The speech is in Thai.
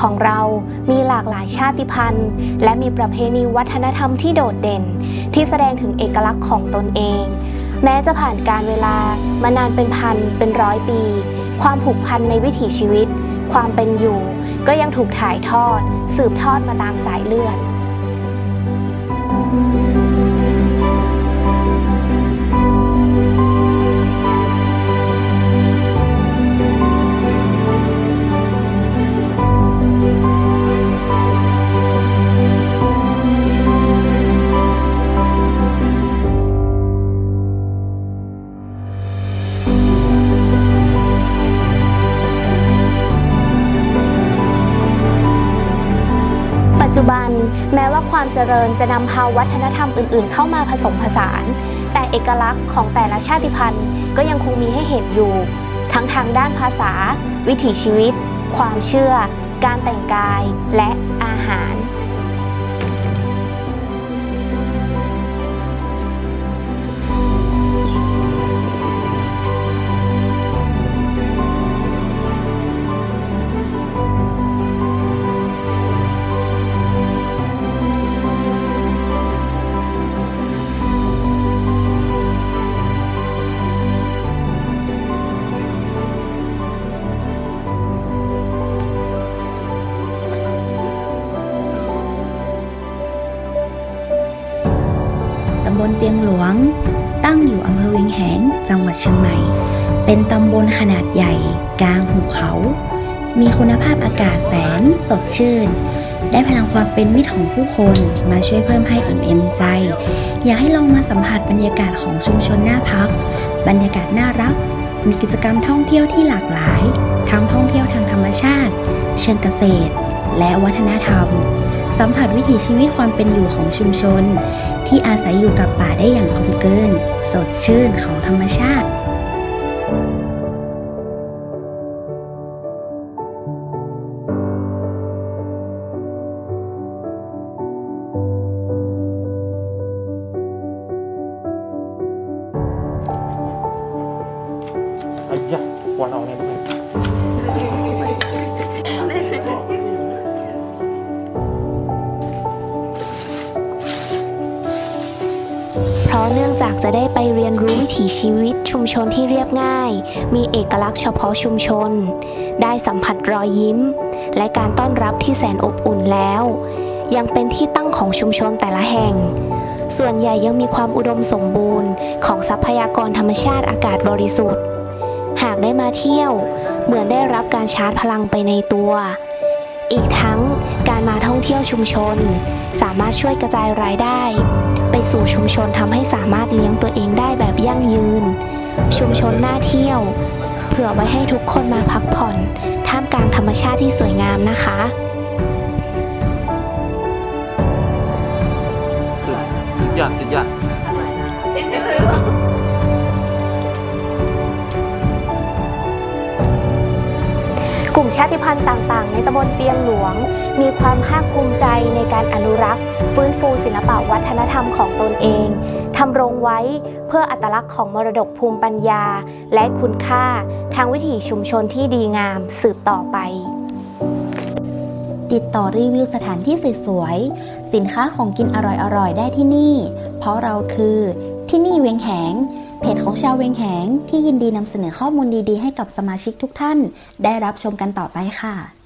ของเรามีหลากหลายชาติพันธุ์ และมีประเพณีวัฒนธรรมที่โดดเด่น ที่แสดงถึงเอกลักษณ์ของตนเอง แม้จะผ่านการเวลามานานเป็นพันเป็นร้อยปี ความผูกพันในวิถีชีวิต ความเป็นอยู่ ก็ยังถูกถ่ายทอด สืบทอดมาตามสายเลือด แม้ว่าความเจริญจะนำพาวัฒนธรรมอื่นๆ เข้ามาผสมผสาน แต่เอกลักษณ์ของแต่ละชาติพันธุ์ก็ยังคงมีให้เห็นอยู่ ทั้งทางด้านภาษา วิถีชีวิต ความเชื่อ การแต่งกายและำบลเปียงหลวง ตั้งอยู่อำเภอเวียงแหง จังหวัดเชียงใหม่ เป็นตำบลขนาดใหญ่ กลางหุบเขา มีคุณภาพอากาศแสนสดชื่น ได้พลังความเป็นมิตรของผู้คนมาช่วยเพิ่มให้อิ่มเอมใจ อยากให้ลองมาสัมผัสบรรยากาศของชุมชนหน่าพัก บรรยากาศน่ารัก มีกิจกรรมท่องเที่ยวที่หลากหลาย ทั้งท่องเที่ยวทางธรรมชาติ เชิงเกษตร และวัฒนธรรม สัมผัสวิถีชีวิตความเป็นอยู่ของชุมชน ที่อาศัยอยู่กับป่าได้อย่างกลมเกิน สดชื่นของธรรมชาติไอ้ยะควัน เนื่องจากจะได้ไปเรียนรู้วิถีชีวิตชุมชนที่เรียบง่าย มีเอกลักษณ์เฉพาะชุมชน ได้สัมผัสรอยยิ้ม และการต้อนรับที่แสนอบอุ่นแล้ว ยังเป็นที่ตั้งของชุมชนแต่ละแห่ง ส่วนใหญ่ยังมีความอุดมสมบูรณ์ ของทรัพยากรธรรมชาติอากาศบริสุทธิ์ หากได้มาเที่ยว เหมือนได้รับการชาร์จพลังไปในตัว อีกทั้ง การมาท่องเที่ยวชุมชน สามารถช่วยกระจายรายได้ ไปสู่ชุมชนทำให้สามารถเลี้ยงตัวเองได้แบบยั่งยืน ชุมชนน่าเที่ยว เผื่อไว้ให้ทุกคนมาพักผ่อน ท่ามกลางธรรมชาติที่สวยงามนะคะสุดสุดยอดสุดยอด กลุ่มชาติพันธุ์ต่างๆ ในตำบลเปียงหลวง มีความภาคภูมิใจในการอนุรักษ์ ฟื้นฟูศิลปะวัฒนธรรมของตนเองทำรงไว้เพื่ออัตลักษณ์ของมรดกภูมิปัญญา และคุณค่าทางวิถีชุมชนที่ดีงามสืบต่อไป ติดต่อรีวิวสถานที่สวยๆสินค้าของกินอร่อยๆได้ที่นี่ เพราะเราคือที่นี่เวียงแหง เพจของชาวเวงแหงที่ยินดีนำเสนอข้อมูลดีๆ ให้กับสมาชิกทุกท่าน ได้รับชมกันต่อไปค่ะ